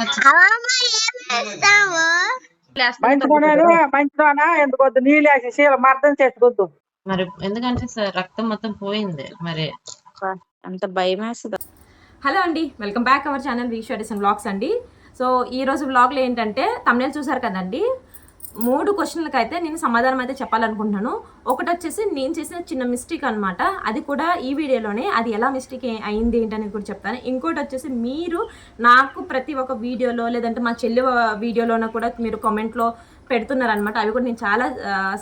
మంచిదోనే ఎందుకు వద్దు? నీళ్ళు వేసి శీల మర్థం చేసుకోవద్దు మరి ఎందుకంటే స- రక్తం మొత్తం పోయింది మరి. అంత భయం వేస్తుంది? హలో అండి welcome back our channel Edison vlogs అండి. సో ఈ రోజు వ్లాగ్లో ఏంటంటే తమిళ చూసారు కదండి? మూడు క్వశ్చన్లకు అయితే నేను సమాధానం అయితే చెప్పాలనుకుంటున్నాను. ఒకటి వచ్చేసి నేను చేసిన చిన్న మిస్టేక్ అనమాట అది కూడా ఈ వీడియోలోనే. అది ఎలా మిస్టేక్ అయింది ఏంటని కూడా చెప్తాను. ఇంకోటి వచ్చేసి మీరు నాకు ప్రతి ఒక్క వీడియోలో లేదంటే మా చెల్లి వీడియోలోనో కూడా మీరు కామెంట్లో పెడుతున్నారనమాట అవి కూడా నేను చాలా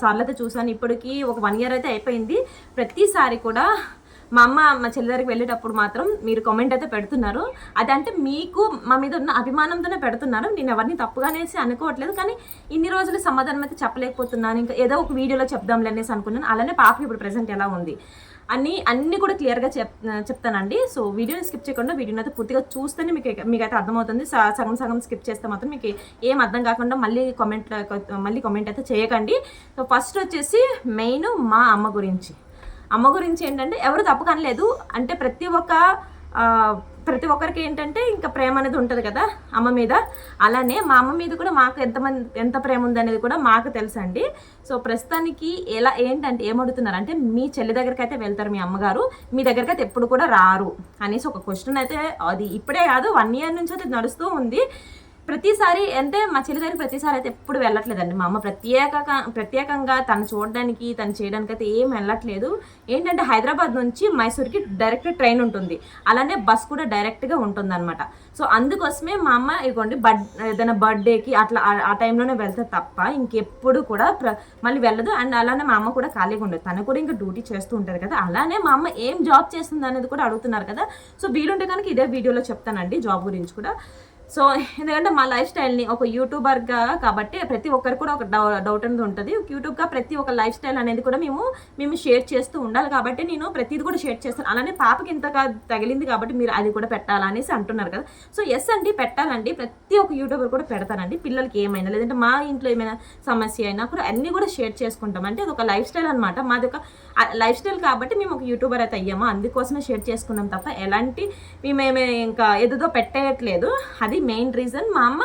సార్లు అయితే చూసాను ఇప్పటికీ ఒక వన్ ఇయర్ అయితే అయిపోయింది. ప్రతిసారి కూడా మా అమ్మ మా చెల్లి వెళ్ళేటప్పుడు మాత్రం మీరు కామెంట్ అయితే పెడుతున్నారు. అదంటే మీకు మా మీద ఉన్న అభిమానంతోనే పెడుతున్నారు. నేను ఎవరిని తప్పుగానేసి అనుకోవట్లేదు. కానీ ఇన్ని రోజులు సమాధానం అయితే చెప్పలేకపోతున్నాను. ఇంకా ఏదో ఒక వీడియోలో చెప్దాంలే అనేసి అనుకున్నాను. అలానే పాప ఇప్పుడు ప్రెసెంట్ ఎలా ఉంది అన్ని అన్ని కూడా క్లియర్గా చెప్ చెప్తానండి. సో వీడియోని స్కిప్ చేయకుండా వీడియోని అయితే పూర్తిగా చూస్తేనే మీకు మీకైతే అర్థమవుతుంది. స- సగం సగం స్కిప్ చేస్తే మాత్రం మీకు ఏం అర్థం కాకుండా మళ్ళీ కామెంట్ మళ్ళీ కామెంట్ అయితే చేయకండి. సో ఫస్ట్ వచ్చేసి మెయిన్ మా అమ్మ గురించి. అమ్మ గురించి ఏంటంటే ఎవరు తప్పు కనలేదు. అంటే ప్రతి ఒక్క ప్రతి ఒక్కరికి ఏంటంటే ఇంకా ప్రేమ అనేది ఉంటుంది కదా అమ్మ మీద. అలానే మా అమ్మ మీద కూడా మాకు ఎంతమంది ఎంత ప్రేమ ఉంది అనేది కూడా మాకు తెలుసండి. సో ప్రస్తుతానికి ఎలా ఏంటంటే ఏమడుతున్నారు అంటే మీ చెల్లి దగ్గరికి అయితే వెళ్తారు మీ అమ్మగారు. మీ దగ్గరికి అయితే ఎప్పుడు కూడా రారు అనేసి ఒక క్వశ్చన్ అయితే అది ఇప్పుడే కాదు వన్ ఇయర్ నుంచి అయితే నడుస్తూ ఉంది. ప్రతిసారి అంటే మా చెల్లి దగ్గర ప్రతిసారి అయితే ఎప్పుడు వెళ్ళట్లేదండి. మా అమ్మ ప్రత్యేక ప్రత్యేకంగా తను చూడడానికి తను చేయడానికి అయితే ఏం వెళ్ళట్లేదు. ఏంటంటే హైదరాబాద్ నుంచి మైసూర్కి డైరెక్ట్ ట్రైన్ ఉంటుంది. అలానే బస్ కూడా డైరెక్ట్గా ఉంటుంది అనమాట సో అందుకోసమే మా అమ్మ ఇదిగోండి బర్త్ ఏదైనా బర్త్డేకి అట్లా ఆ- టైంలోనే వెళ్తే తప్ప ఇంకెప్పుడు కూడా మళ్ళీ వెళ్ళదు. అండ్ అలానే మా అమ్మ కూడా ఖాళీగా ఉండదు. తను కూడా ఇంకా డ్యూటీ చేస్తూ ఉంటుంది కదా. అలానే మా అమ్మ ఏం జాబ్ చేస్తుంది అనేది కూడా అడుగుతున్నారు కదా. సో వీలుంటే కనుక ఇదే వీడియోలో చెప్తానండి జాబ్ గురించి కూడా. సో ఎందుకంటే మా లైఫ్ స్టైల్ని ఒక యూట్యూబర్గా కాబట్టి ప్రతి ఒక్కరికి కూడా ఒక డౌ డౌట్ అనేది ఉంటుంది. యూట్యూబ్గా ప్రతి ఒక్క లైఫ్ స్టైల్ అనేది కూడా మేము మేము షేర్ చేస్తూ ఉండాలి కాబట్టి నేను ప్రతిది కూడా షేర్ చేస్తాను. అలానే పాపకి ఇంతగా తగిలింది కాబట్టి మీరు అది కూడా పెట్టాలనేసి అంటున్నారు కదా. సో ఎస్ అండి పెట్టాలండి. ప్రతి ఒక్క యూట్యూబర్ కూడా పెడతానండి పిల్లలకి ఏమైనా లేదంటే మా ఇంట్లో ఏమైనా సమస్య అయినా కూడా అన్నీ కూడా షేర్ చేసుకుంటాం. అంటే అది ఒక లైఫ్ స్టైల్ అనమాట మాది ఒక లైఫ్ స్టైల్ కాబట్టి మేము ఒక యూట్యూబర్ అయితే అయ్యాము. అందుకోసమే షేర్ చేసుకున్నాం తప్ప ఎలాంటి మేమేమే ఇంకా ఏదో పెట్టేయట్లేదు. అది మెయిన్ రీజన్ మా అమ్మ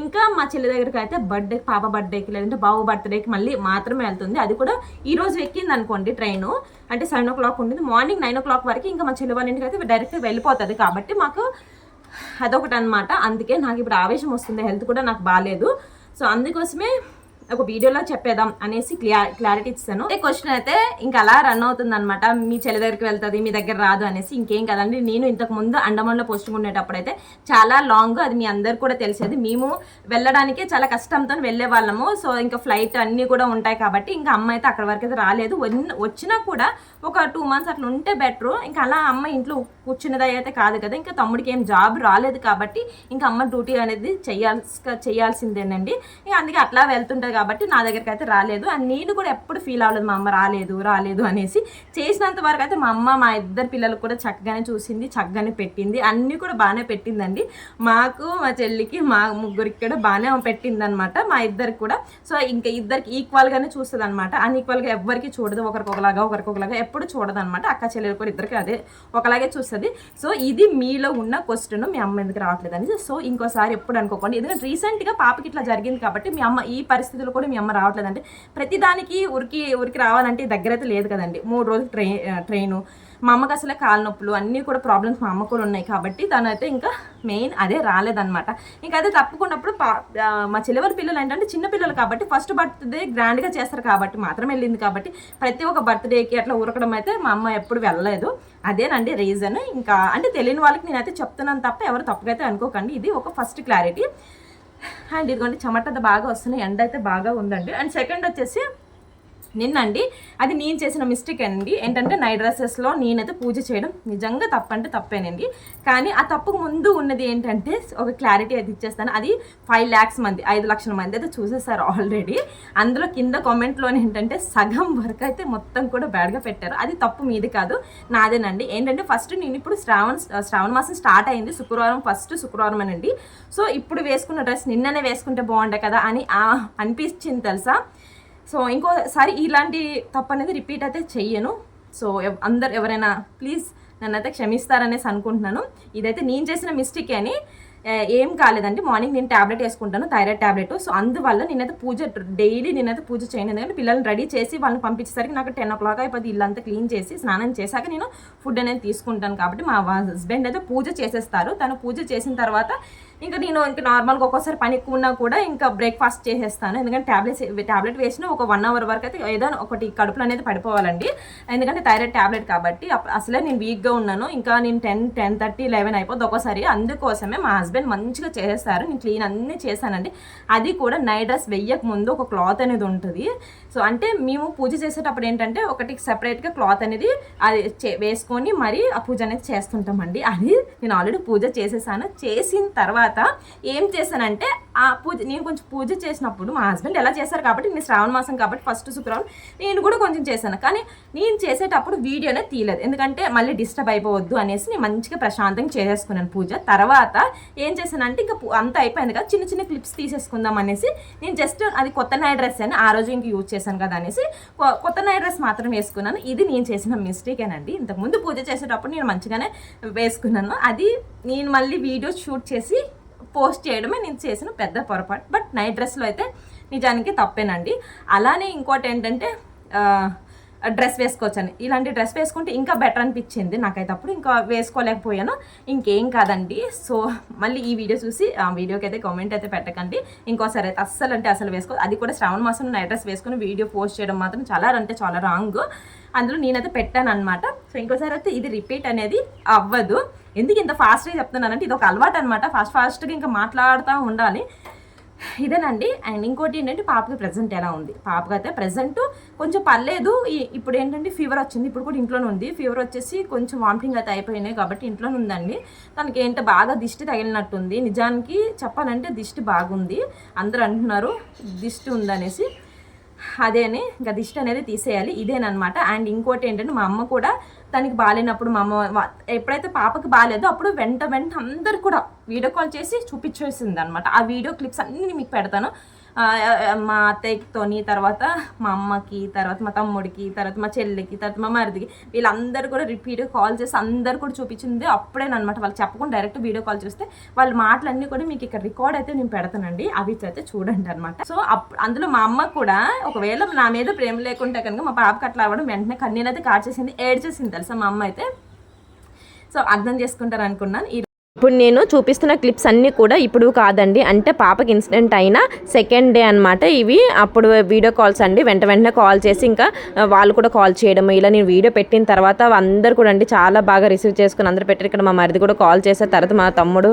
ఇంకా మా చెల్లి దగ్గరికి అయితే బర్త్డే పాప బర్త్డేకి లేదంటే బాబు బర్త్డేకి మళ్ళీ మాత్రమే వెళ్తుంది. అది కూడా ఈ రోజు ఎక్కింది అనుకోండి ట్రైన్ అంటే సెవెన్ ఓ క్లాక్ ఉంటుంది. మార్నింగ్ నైన్ ఓ క్లాక్ వరకు ఇంకా మా చెల్లి వాళ్ళ ఇంటికి అయితే డైరెక్ట్గా వెళ్ళిపోతుంది కాబట్టి మాకు అదొకటి అనమాట అందుకే నాకు ఇప్పుడు ఆవేశం వస్తుంది. హెల్త్ కూడా నాకు బాగాలేదు సో అందుకోసమే ఒక వీడియోలో చెప్పేద్దాం అనేసి క్లియర్ క్లారిటీ ఇస్తాను ఈ క్వశ్చన్ అయితే ఇంకా అలా రన్ అవుతుంది అనమాట మీ చెల్లి దగ్గరికి వెళ్తుంది మీ దగ్గర రాదు అనేసి ఇంకేం కదండి. నేను ఇంతకు ముందు అండమాన్లో పోస్టింగ్ ఉండేటప్పుడు అయితే చాలా లాంగ్ అది మీ అందరు కూడా తెలిసేది. మేము వెళ్ళడానికే చాలా కష్టంతో వెళ్ళే వాళ్ళము. సో ఇంకా ఫ్లైట్ అన్నీ కూడా ఉంటాయి కాబట్టి ఇంకా అమ్మ అయితే అక్కడ వరకు అయితే రాలేదు. వచ్చినా కూడా ఒక టూ మంత్స్ అట్లా ఉంటే బెటర్ ఇంకా అలా అమ్మ ఇంట్లో కూర్చున్నది అయితే కాదు కదా. ఇంకా తమ్ముడికి ఏం జాబ్ రాలేదు కాబట్టి ఇంకా అమ్మ డ్యూటీ అనేది చేయాల్సి చేయాల్సిందేనండి. ఇంకా అందుకే అట్లా వెళ్తుంటుంది కాబట్టి నా దగ్గరికి అయితే రాలేదు. అండ్ నేను కూడా ఎప్పుడు ఫీల్ అవ్వలేదు మా అమ్మ రాలేదు రాలేదు అనేసి చేసినంత వరకు అయితే మా అమ్మ మా ఇద్దరు పిల్లలు కూడా చక్కగానే చూసింది చక్కగానే పెట్టింది. అన్నీ కూడా బాగానే పెట్టిందండి. మాకు మా చెల్లికి మా ముగ్గురికి కూడా బాగానే పెట్టింది అనమాట మా ఇద్దరికి కూడా. సో ఇంకా ఇద్దరికి ఈక్వల్గానే చూస్తుంది అనమాట అన్ఈక్వల్గా ఎవరికి చూడదు ఒకరికొకలాగా ఒకరికొకలాగా ఒకరికి ఒకలాగా ఎప్పుడు చూడదు అనమాట అక్క చెల్లెలు కూడా ఇద్దరికి అదే ఒకలాగే చూస్తుంది. సో ఇది మీలో ఉన్న క్వశ్చన్ మీ అమ్మ ఎందుకు రావట్లేదు అని సో ఇంకోసారి ఎప్పుడు అనుకోకండి. ఎందుకంటే రీసెంట్గా పాపకి ఇట్లా జరిగింది కాబట్టి మీ అమ్మ ఈ పరిస్థితుల్లో కూడా మీ అమ్మ రావట్లేదు అంటే ప్రతిదానికి ఉరికి ఉరికి రావాలంటే దగ్గర అయితే లేదు కదండి. మూడు రోజులు ట్రైన్ ట్రైను. మా అమ్మకి అసలే కాళ్ళ నొప్పులు అన్నీ కూడా ప్రాబ్లమ్స్ మా అమ్మ కూడా ఉన్నాయి కాబట్టి తనైతే ఇంకా మెయిన్ అదే రాలేదన్నమాట. ఇంకా అదే తప్పుకున్నప్పుడు పా మా చిలవరి పిల్లలు ఏంటంటే చిన్న పిల్లలు కాబట్టి ఫస్ట్ బర్త్డే గ్రాండ్గా చేస్తారు కాబట్టి మాత్రం వెళ్ళింది కాబట్టి ప్రతి ఒక్క బర్త్డేకి అట్లా ఉరకడం అయితే మా అమ్మ ఎప్పుడు వెళ్ళలేదు. అదేనండి రీజన్ ఇంకా అంటే తెలియని వాళ్ళకి నేనైతే చెప్తున్నాను తప్ప ఎవరు తప్పుగా అయితే అనుకోకండి. ఇది ఒక ఫస్ట్ క్లారిటీ అండ్ ఇదిగోండి చెమట బాగా వస్తున్నాయి ఎండ అయితే బాగా ఉందండి. అండ్ సెకండ్ వచ్చేసి నిన్నండి. అది నేను చేసిన మిస్టేక్ అండి. ఏంటంటే నైట్ డ్రెస్సెస్లో నేనైతే పూజ చేయడం నిజంగా తప్పంటే తప్పేనండి. కానీ ఆ తప్పుకు ముందు ఉన్నది ఏంటంటే ఒక క్లారిటీ అయితే ఇచ్చేస్తాను. అది ఫైవ్ ల్యాక్స్ మంది ఐదు లక్షల మంది అయితే చూసేసారు ఆల్రెడీ అందులో కింద కామెంట్లో ఏంటంటే సగం వర్క్ అయితే మొత్తం కూడా బ్యాడ్గా పెట్టారు. అది తప్పు మీది కాదు నాదేనండి. ఏంటంటే ఫస్ట్ నేను ఇప్పుడు శ్రావణ శ్రావణ మాసం స్టార్ట్ అయింది. శుక్రవారం ఫస్ట్ శుక్రవారం అనండి సో ఇప్పుడు వేసుకున్న డ్రెస్ నిన్ననే వేసుకుంటే బాగుండే కదా అని అనిపించింది తెలుసా? సో ఇంకోసారి ఇలాంటి తప్పు అనేది రిపీట్ అయితే చెయ్యను. సో అందరు ఎవరైనా ప్లీజ్ నన్ను అయితే క్షమిస్తారనేసి అనుకుంటున్నాను. ఇదైతే నేను చేసిన మిస్టేక్ అని ఏం కాలేదండి. మార్నింగ్ నేను టాబ్లెట్ వేసుకుంటాను థైరాయిడ్ టాబ్లెట్. సో అందువల్ల నేనైతే పూజ డైలీ నేనైతే పూజ చేయను. ఎందుకంటే పిల్లల్ని రెడీ చేసి వాళ్ళని పంపించేసరికి నాకు టెన్ ఓ క్లాక్ అయిపోతుంది ఇల్లంతా క్లీన్ చేసి స్నానం చేశాక నేను ఫుడ్ అనేది తీసుకుంటాను. కాబట్టి మా హస్బెండ్ అయితే పూజ చేసేస్తారు. తను పూజ చేసిన తర్వాత ఇంకా నేను ఇంకా నార్మల్గా ఒక్కోసారి పని ఎక్కువ ఉన్నా కూడా ఇంకా బ్రేక్ఫాస్ట్ చేసేస్తాను. ఎందుకంటే టాబ్లెట్స్ టాబ్లెట్ వేసిన ఒక వన్ అవర్ వరకు అయితే ఏదైనా ఒకటి కడుపులో అనేది పడిపోవాలండి. ఎందుకంటే థైరాయిడ్ టాబ్లెట్ కాబట్టి అప్- అసలే నేను వీక్గా ఉన్నాను. ఇంకా నేను టెన్ టెన్ థర్టీ లెవెన్ అయిపోద్ది ఒక్కోసారి. అందుకోసమే మా హస్బెండ్ మంచిగా చేసేస్తారు. నేను క్లీన్ అన్నీ చేశానండి. అది కూడా నైట్ డ్రెస్ వెయ్యక ముందు ఒక క్లాత్ అనేది ఉంటుంది. సో అంటే మేము పూజ చేసేటప్పుడు ఏంటంటే ఒకటి సెపరేట్గా క్లాత్ అనేది అది చే- వేసుకొని మరి ఆ పూజ అనేది చేస్తుంటామండి. అది నేను ఆల్రెడీ పూజ చేసేసాను. చేసిన తర్వాత ఏం చేశానంటే ఆ పూజ నేను కొంచెం పూజ చేసినప్పుడు మా హస్బెండ్ ఎలా చేశారు కాబట్టి నేను శ్రావణ మాసం కాబట్టి ఫస్ట్ శుక్రవారం నేను కూడా కొంచెం చేశాను. కానీ నేను చేసేటప్పుడు వీడియోనే తీయలేదు. ఎందుకంటే మళ్ళీ డిస్టర్బ్ అయిపోవద్దు అనేసి నేను మంచిగా ప్రశాంతంగా చేసేసుకున్నాను పూజ. తర్వాత ఏం చేశానంటే ఇంకా అంత అయిపోయింది కదా చిన్న చిన్న క్లిప్స్ తీసేసుకుందాం అనేసి నేను జస్ట్ అది కొత్త నైట్ డ్రెస్ అని ఆ రోజు ఇంక యూజ్ చేశాను కదా అనేసి కొ- కొత్త నైట్ డ్రెస్ మాత్రం వేసుకున్నాను. ఇది నేను చేసిన మిస్టేకేనండి ఇంతకుముందు పూజ చేసేటప్పుడు నేను మంచిగానే వేసుకున్నాను. అది నేను మళ్ళీ వీడియో షూట్ చేసి పోస్ట్ చేయడమే నేను చేసిన పెద్ద పొరపాటు. బట్ నైట్ డ్రెస్లో అయితే నిజానికి తప్పేనండి. అలానే ఇంకోటి ఏంటంటే డ్రెస్ వేసుకోవచ్చని ఇలాంటి డ్రెస్ వేసుకుంటే ఇంకా బెటర్ అనిపించింది నాకైతే అప్పుడు. ఇంకా వేసుకోలేకపోయాను. ఇంకేం కాదండి. సో మళ్ళీ ఈ వీడియో చూసి ఆ వీడియోకి అయితే కామెంట్ అయితే పెట్టకండి. ఇంకోసారి అయితే అస్సలు అంటే అసలు వేసుకో అది కూడా శ్రావణ మాసం నైట్ డ్రెస్ వేసుకుని వీడియో పోస్ట్ చేయడం మాత్రం చాలా అంటే చాలా రాంగ్ అందులో నేనైతే పెట్టాను అనమాట సో ఇంకోసారి అయితే ఇది రిపీట్ అనేది అవ్వదు. ఎందుకు ఇంత ఫాస్ట్గా చెప్తున్నానంటే ఇది ఒక అలవాటు అనమాట ఫాస్ట్ ఫాస్ట్గా ఇంకా మాట్లాడుతూ ఉండాలి. ఇదేనండి. అండ్ ఇంకోటి ఏంటంటే పాపకి ప్రజెంట్ ఎలా ఉంది? పాపకి అయితే ప్రజెంట్ కొంచెం పర్లేదు. ఈ- ఇప్పుడు ఏంటంటే ఫీవర్ వచ్చింది. ఇప్పుడు కూడా ఇంట్లోనే ఉంది. ఫీవర్ వచ్చేసి కొంచెం వామిటింగ్ అయితే అయిపోయినాయి కాబట్టి ఇంట్లోనే ఉందండి. తనకి ఏంటో బాగా దిష్టి తగిలినట్టుంది. నిజానికి చెప్పాలంటే దిష్టి బాగుంది. అందరూ అంటున్నారు దిష్టి ఉందనేసి. అదేని ఇంకా దిష్టి అనేది తీసేయాలి. ఇదేనమాట అండ్ ఇంకోటి ఏంటంటే మా అమ్మ కూడా తనకి బాగాలేనప్పుడు మా అమ్మ ఎప్పుడైతే పాపకి బాగాలేదో అప్పుడు వెంట వెంట అందరు కూడా వీడియో కాల్ చేసి చూపించేసింది అనమాట ఆ వీడియో క్లిప్స్ అన్నీ మీకు పెడతాను. మా అత్తయ్యతోని తర్వాత మా అమ్మకి తర్వాత మా తమ్ముడికి తర్వాత మా చెల్లికి తర్వాత మా మరిదికి వీళ్ళందరూ కూడా రిపీట్ కాల్ చేసి అందరు కూడా చూపించింది అప్పుడేనమాట వాళ్ళు చెప్పకుండా డైరెక్ట్ వీడియో కాల్ చేస్తే వాళ్ళ మాటలన్నీ కూడా మీకు ఇక్కడ రికార్డ్ అయితే నేను పెడతానండి. అవి అయితే చూడండి అనమాట సో అప్ అందులో మా అమ్మ కూడా ఒకవేళ నా మీద ప్రేమ లేకుంటే కనుక మా పాపకి అట్లా అవ్వడం వెంటనే కన్నీనైతే కాచేసింది ఏడ్చేసింది తెలుసా మా అమ్మ అయితే? సో అర్థం చేసుకుంటారు అనుకున్నాను ఈ ఇప్పుడు నేను చూపిస్తున్న క్లిప్స్ అన్నీ కూడా ఇప్పుడు కాదండి. అంటే పాపకి ఇన్సిడెంట్ అయిన సెకండ్ డే అన్నమాట ఇవి. అప్పుడు వీడియో కాల్స్ అండి. వెంట వెంటనే కాల్ చేసి ఇంకా వాళ్ళు కూడా కాల్ చేయడం ఇలా నేను వీడియో పెట్టిన తర్వాత అందరు కూడా అండి చాలా బాగా రిసీవ్ చేసుకుని అందరు పెట్టారు. ఇక్కడ మా మరిది కూడా కాల్ చేశారు. తర్వాత మా తమ్ముడు.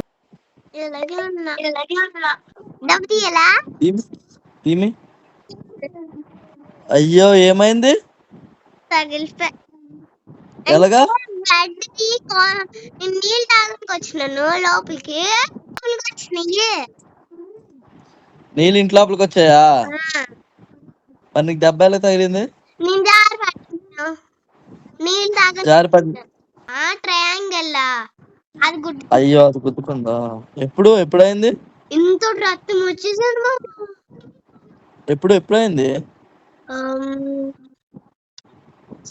అయ్యో ఏమైంది? ఎలాగా? నేను నీళ్ళు తాగడానికి వచ్చినాను లోపలికి. లోపలికి వచ్చినాయి. నీళ్ళు ఇంటి లోపలికి వచ్చాయా? మరి నీకు దెబ్బ ఎలా తగిలింది? నేను జారి పట్టినా. నీళ్ళు తాగ జారి పడి ట్రయాంగిల్ అది గుడ్ అయ్యో అది గుద్దుకుందా ఎప్పుడు ఎప్పుడైంది? ఇంత రక్తం వచ్చేసాడు. ఎప్పుడు ఎప్పుడైంది?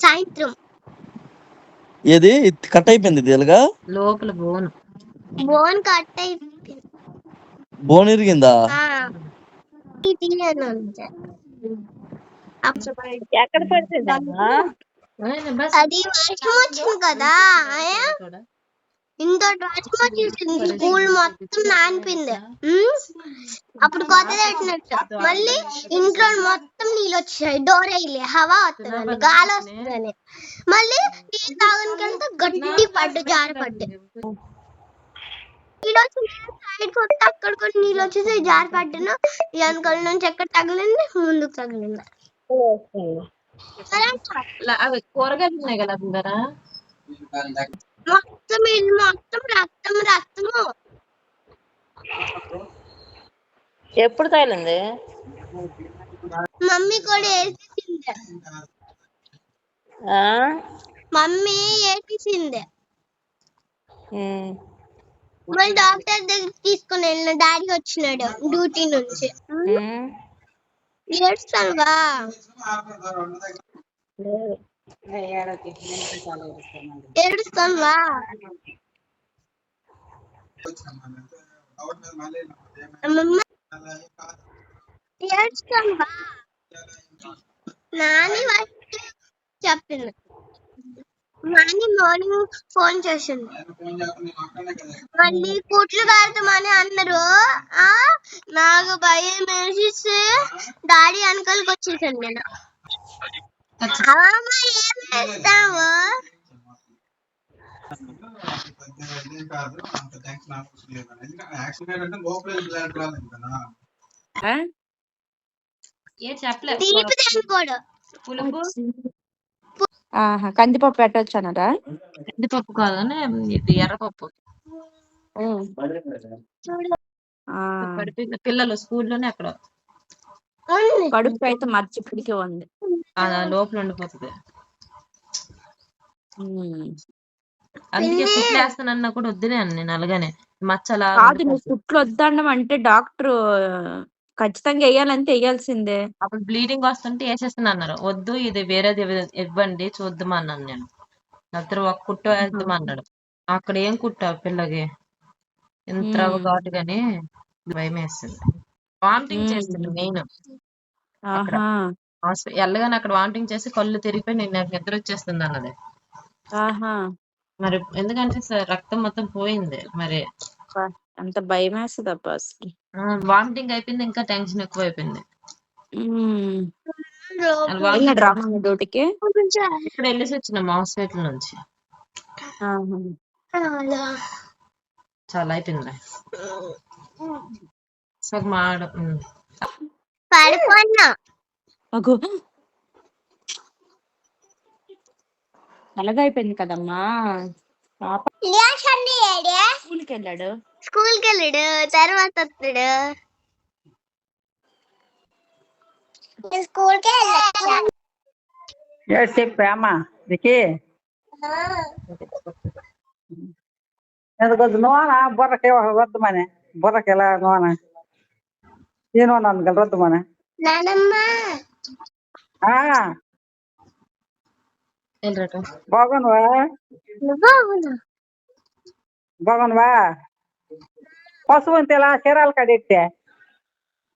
సాయంత్రం. ఏది? కట్ అయిపోయింది ఎలాగా? లోపల బోను. బోన్ కట్ అయిపోయింది బోన్ ఇరిగిందా. ఎక్కడ బస్. అది వర్షం వచ్చింది కదా. ఆయా ఇంత వర్షం వచ్చేసింది స్కూల్ మొత్తం నానిపోయింది. అప్పుడు కొత్త పెట్టినట్టు మళ్ళీ ఇంట్లో మొత్తం నీళ్ళు వచ్చాయి. డోర్ వేయలే. హవా వస్తుందని గాలి వస్తుందని మళ్ళీ గట్టి పడ్డు జారి పడ్డు నీళ్ళు సైడ్ కొట్టి అక్కడ కూడా నీళ్ళు వచ్చేసి జారి పడ్డాను. వెనకాల నుంచి ఎక్కడ తగిలింది? ముందుకు తగిలింది. అవి కూరగాయలు ఉన్నాయి కదా అందరా? మొత్తం ఇది మొత్తం రక్తం రక్తము. ఎప్పుడు తగిలింది? మమ్మీ కూడా వేసేసింది? మమ్మీ ఉమ్. మళ్ళీ డాక్టర్ దగ్గరికి తీసుకుని వెళ్ళిన డాడీ వచ్చినాడు డ్యూటీ నుంచి. అమ్మమ్మ ఏడ్చుకోను బా నాని చెప్పింది. నాని మార్నింగ్ ఫోన్ చేసింది. మళ్ళీ కుట్లు కడతామని అన్నారు. ఆ? నాకు భయం వేసి డాడీ వెనకాలకి వచ్చేసాను నేను. ఏం వేస్తావు ఏ చెప్పలే. తీపి తినకూడదు. పులుపు? ఆహా కందిపప్పు పెట్టొచ్చు అన్నారా కందిపప్పు కాదని ఇది ఎర్రపప్పు. పడిపోయింది పిల్లలు స్కూల్లోనే అక్కడ. కడుపు అయితే మర్చి ఇప్పటికే ఉంది. లోపల ఉండిపోతుంది. అందుకే కుట్లు వేస్తానన్నా కూడా వద్దునే అన్న నేను అలాగనే. మచ్చలా కాదు నువ్వు కుట్లు వద్దడం అంటే డాక్టర్ ఖచ్చితంగా వేయాలంటే వేయాల్సిందే అప్పుడు బ్లీడింగ్ వస్తుంటే వేసేస్తాను అన్నారు. వద్దు ఇది వేరేది ఇవ్వ- ఇవ్వండి చూద్దాం అన్నాను నేను. ఇద్దరు ఒక కుట్టు వేద్దాం అన్నాడు. అక్కడ ఏం కుట్టా పిల్లకి? ఇంత రవ్వ మ్మ్. ఘాటు గాని భయం వేస్తుంది. వామిటింగ్ మ్మ్. చేస్తుంది నేను. ఆహా. వెళ్ళగానే అక్కడ వామిటింగ్ చేసి కళ్ళు తిరిగిపోయి నేను నాకు నిద్ర వచ్చేస్తుంది అన్నది. ఆహా. మరి ఎందుకంటే స- రక్తం మొత్తం పోయింది. మరి అంత భయం వేస్తుంది అబ్బా అసలు. వామిటింగ్ అయిపోయింది ఇంకా టెన్షన్ ఎక్కువ అయిపోయింది డ్యూటీకి? ఇక్కడ వెళ్ళేసి వచ్చినాం హాస్పిటల్ నుంచి. చాలా. అయిపోయింది సగం ఆడ ఉమ్. పడిపోయినా అగో. అలాగా అయిపోయింది కదమ్మా. పాప స్కూల్కి వెళ్ళాడు. స్కూల్కి వెళ్ళాడు తర్వాత వస్తాడు స్కూల్కి వెళ్ళాడు ఏడు చెప్పామా నీకు ఎందుకు నూనె బుర్రకి వద్దమని బుర్రకి ఎలా నూనె. ఈ నూనె ఆ, వెళ్ళరట బాగున్నావా? బాగున్నావా? పశువు ఇలా చీరాలు కడెట్టే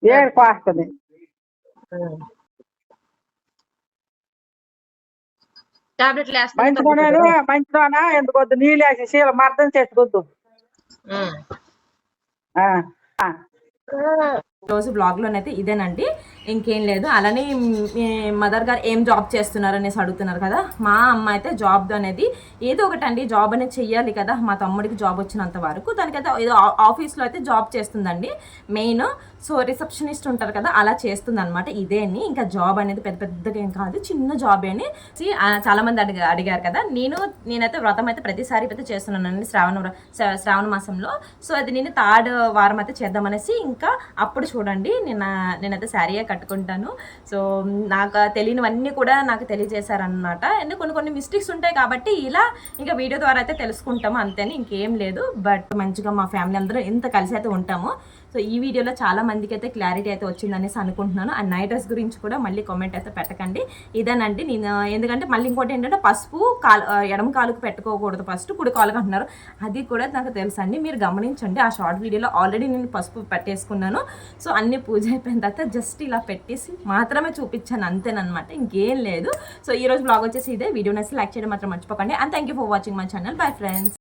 ఏడు కోస్తుంది. టాబ్లెట్లు మంచి నూనె మంచి నూనె ఎందుకు వద్దు? నీళ్ళు వేసి శీల మర్దం చేసుకోవద్దు ఆ, ఆ. రోజు బ్లాగ్లోనైతే ఇదేనండి. ఇంకేం లేదు. అలానే మీ మదర్ గారు ఏం జాబ్ చేస్తున్నారు అనేసి అడుగుతున్నారు కదా. మా అమ్మ అయితే జాబ్ అనేది ఏదో ఒకటి అండి జాబ్ అనేది చెయ్యాలి కదా. మా తమ్ముడికి జాబ్ వచ్చినంత వరకు దానికైతే ఏదో ఆఫీస్లో అయితే జాబ్ చేస్తుందండి. మెయిన్ సో రిసెప్షనిస్ట్ ఉంటారు కదా అలా చేస్తుంది అనమాట ఇదే అని ఇంకా జాబ్ అనేది పెద్ద పెద్దగా ఏం కాదు. చిన్న జాబ్ అని చాలామంది చాలా మంది అడిగా అడిగారు కదా. నేను నేనైతే వ్రతం అయితే ప్రతిసారి అయితే చేస్తున్నానండి శ్రావణ వ్ర- శ్రావణ మాసంలో. సో అది నేను థర్డ్ వారం అయితే చేద్దామనేసి ఇంకా అప్పుడు చూడండి. నేను నేనైతే శారీయే కట్టుకుంటాను. సో నాకు తెలియనివన్నీ కూడా నాకు తెలియజేశారనమాట అండ్ కొన్ని కొన్ని మిస్టేక్స్ ఉంటాయి కాబట్టి ఇలా ఇంకా వీడియో ద్వారా అయితే తెలుసుకుంటాము అంతేని ఇంకేం లేదు. బట్ మంచిగా మా ఫ్యామిలీ అందరూ ఇంత కలిసి అయితే ఉంటాము. సో ఈ వీడియోలో చాలా మందికి అయితే క్లారిటీ అయితే వచ్చిందనేసి అనుకుంటున్నాను. అండ్ నైట్ డ్రెస్ గురించి కూడా మళ్ళీ కామెంట్ అయితే పెట్టకండి. ఇదేనండి నేను ఎందుకంటే మళ్ళీ ఇంకోటి ఏంటంటే పసుపు కాలు ఎడమ కాలుకు పెట్టుకోకూడదు ఫస్ట్ కుడి కాలుకు అంటున్నారు. అది కూడా నాకు తెలుసండి మీరు గమనించండి. ఆ షార్ట్ వీడియోలో ఆల్రెడీ నేను పసుపు పెట్టేసుకున్నాను. సో అన్ని పూజ అయిపోయిన తర్వాత జస్ట్ ఇలా పెట్టేసి మాత్రమే చూపించాను అంతేనమాట ఇంకేం లేదు. సో ఈ రోజు బ్లాగ్ వచ్చేసి ఇదే. వీడియో నచ్చి లైక్ చేయడం మాత్రం మర్చిపోకండి. And thank you for watching my channel. Bye friends.